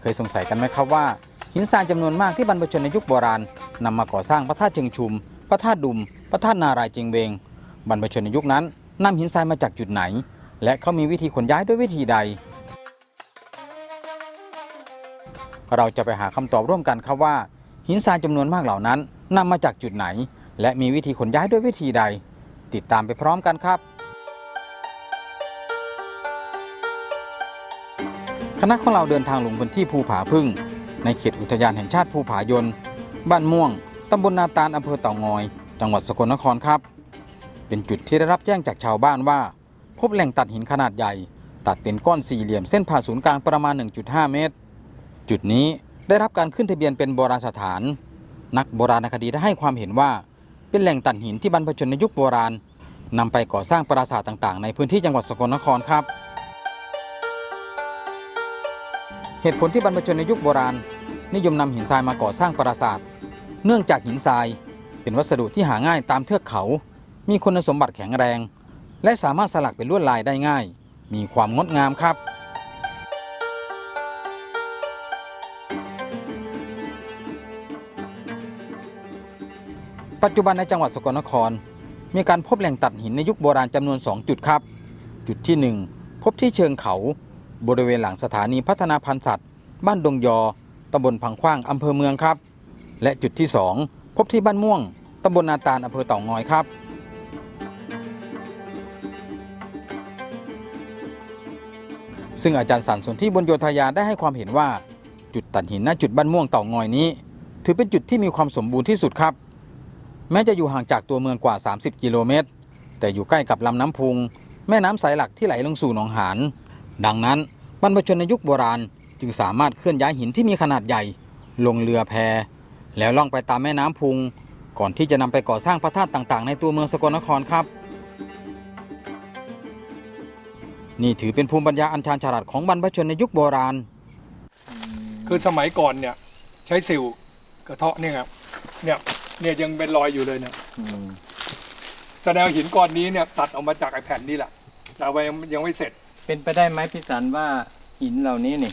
เคยสงสัยกันไหมครับว่า หินทรายจำนวนมากที่บรรพชนในยุคโบราณนำมาก่อสร้างพระธาตุเชิงชุม พระธาตุดุม พระธาตุนารายณ์เจงเวง บรรพชนในยุคนั้นนำหินทรายมาจากจุดไหน และเขามีวิธีขนย้ายด้วยวิธีใด เราจะไปหาคำตอบร่วมกันครับว่า หินทรายจำนวนมากเหล่านั้นนำมาจากจุดไหน และมีวิธีขนย้ายด้วยวิธีใด ติดตามไปพร้อมกันครับ คณะของเราเดินทางลงพื้นที่ภูผาพึ่ง ในเขตอุทยานแห่งชาติภูผายน บ้านม่วง ตำบลนาตาลอำเภอเต่างอย จังหวัดสกลนครครับ เป็นจุดที่ได้รับแจ้งจากชาวบ้านว่า พบแหล่งตัดหินขนาดใหญ่ ตัดเป็นก้อนสี่เหลี่ยมเส้นผ่าศูนย์กลางประมาณ 1.5 เมตร จุดนี้ได้รับการขึ้นทะเบียนเป็นโบราณสถาน นักโบราณคดีได้ให้ความเห็นว่า เป็นแหล่งตัดหินที่บรรพชนในยุคโบราณนำไปก่อสร้างปราสาทต่างๆ ในพื้นที่จังหวัดสกลนครครับ เหตุผลที่บรรพชนในยุคโบราณ นิยมนำหินทรายมาก่อสร้างปราสาท เนื่องจากหินทรายเป็นวัสดุที่หาง่ายตามเทือกเขา มีคุณสมบัติแข็งแรง และสามารถสลักเป็นลวดลายได้ง่าย มีความงดงามครับปัจจุบันในจังหวัดสกลนคร มีการพบแหล่งตัดหินในยุคโบราณจำนวน 2 จุดครับ จุดที่ 1 พบที่เชิงเขา บริเวณหลังสถานีพัฒนาพันธุ์สัตว์ บ้านดงยอตำบลพังขว้างอำเภอเมืองครับ และจุดที่ 2 พบที่บ้านม่วงตำบลนาตาลอำเภอเต่างอยครับ ซึ่งอาจารย์สันสนที่บนโยธยาได้ให้ความเห็นว่า จุดตัดหินณจุดบ้านม่วงเต่างอยนี้ ถือเป็นจุดที่มีความสมบูรณ์ที่สุดครับ แม้จะอยู่ห่างจากตัวเมืองกว่า 30 กิโลเมตร แต่อยู่ใกล้กับลำน้ำพุง แม่น้ำสายหลักที่ไหลลงสู่หนองหานดังนั้น บรรพชนในยุคโบราณจึงสามารถเคลื่อนย้ายหินที่มีขนาดใหญ่ ลงเรือแพ แล้วล่องไปตามแม่น้ำพุง ก่อนที่จะนำไปก่อสร้างพระธาตุต่างๆ ในตัวเมืองสกลนครครับ นี่ถือเป็นภูมิปัญญาอันชาญฉลาดของบรรพชนในยุคโบราณ คือสมัยก่อนเนี่ยใช้สิวกระเทาะเนี่ยครับเนี่ยเนี่ยยังเป็นรอยอยู่เลยเนี่ยแสดงว่าหินก้อนนี้เนี่ยตัดออกมาจากไอ้แผ่นนี้แหละแต่ว่ายังยังไม่เสร็จ เป็นไปได้ไหมพี่สันว่า หินเหล่านี้นี่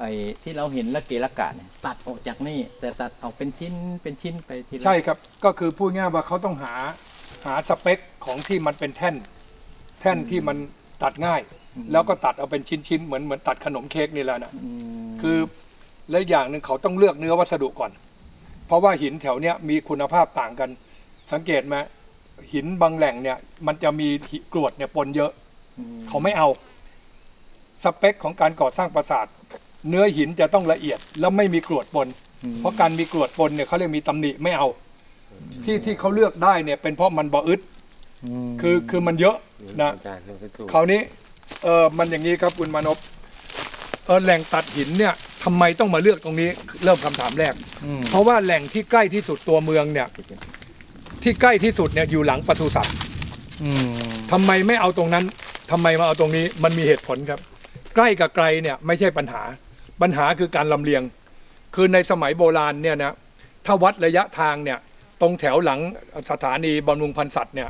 ไอ้ที่เราเห็นละเกะละกะเนี่ยตัดออกจากนี่แต่ตัดออกเป็นชิ้นเป็นชิ้นไปทีละใช่ครับ ก็คือพูดง่ายว่าเขาต้องหาหาสเปคของที่มันเป็นแท่น แท่นที่มันตัดง่าย แล้วก็ตัดเอาเป็นชิ้นๆเหมือนเหมือนตัดขนมเค้กนี่แหละนะมคือและอย่างหนึ่งเขาต้องเลือกเนื้อวัสดุก่อน เพราะว่าหินแถวเนี้ยมีคุณภาพต่างกัน สังเกตไหมหินบางแหล่งเนี่ย มันจะมีหิกรวดเนี่ยปนเยอะมเขาไม่เอา สเปคของการก่อสร้างปราสาท เนื้อหินจะต้องละเอียดแล้วไม่มีกรวดปนอืมเพราะการมีกรวดปนเนี่ยเขาเรียกมีตำหนิไม่เอา ที่ที่เขาเลือกได้เนี่ยเป็นเพราะมันบ่อึดมคือคือมันเยอะนะคราวนี้เออมันอย่างนี้ครับคุณมานพเออแหล่งตัดหินเนี่ยทำไมต้องมาเลือกตรงนี้เริ่มคำถามแรกมเพราะว่าแหล่งที่ใกล้ที่สุดตัวเมืองเนี่ย ที่ใกล้ที่สุดเนี่ยอยู่หลังปศุสัตว์อืมทำไมไม่เอาตรงนั้นทำไมมาเอาตรงนี้มันมีเหตุผลครับ ใกล้กับไกลเนี่ยไม่ใช่ปัญหา ปัญหาคือการลำเลียง คือในสมัยโบราณเนี่ยนะถ้าวัดระยะทางเนี่ยตรงแถวหลังสถานีบำรุงพันธุ์สัตว์เนี่ย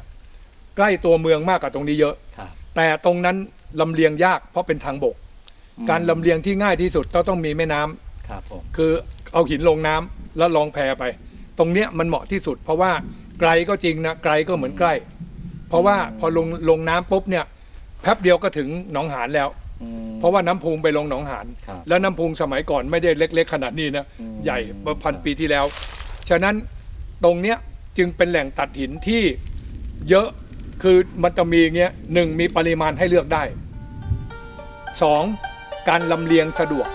ใกล้ตัวเมืองมากกว่าตรงนี้เยอะ ครับ แต่ตรงนั้นลำเลียงยากเพราะเป็นทางบก การลำเลียงที่ง่ายที่สุดก็ต้องมีแม่น้ำครับผม คือเอาหินลงน้ำแล้วลองแพไป ตรงเนี้ยมันเหมาะที่สุด เพราะว่าไกลก็จริงนะไกลก็เหมือนใกล้ เพราะว่าพอลงลงน้ำปุ๊บเนี่ยแป๊บเดียวก็ถึงหนองหานแล้ว อืม เพราะว่าน้ำพุงไปลงหนองหานครับ แล้วน้ำพุงสมัยก่อนไม่ได้เล็ก ๆ ขนาดนี้นะ อืมใหญ่เมื่อพันปีที่แล้ว ฉะนั้นตรงเนี้ยจึงเป็นแหล่งตัดหินที่เยอะ คือมันจะมีอย่างเงี้ยหนึ่งมีปริมาณให้เลือกได้สองการลำเลียงสะดวก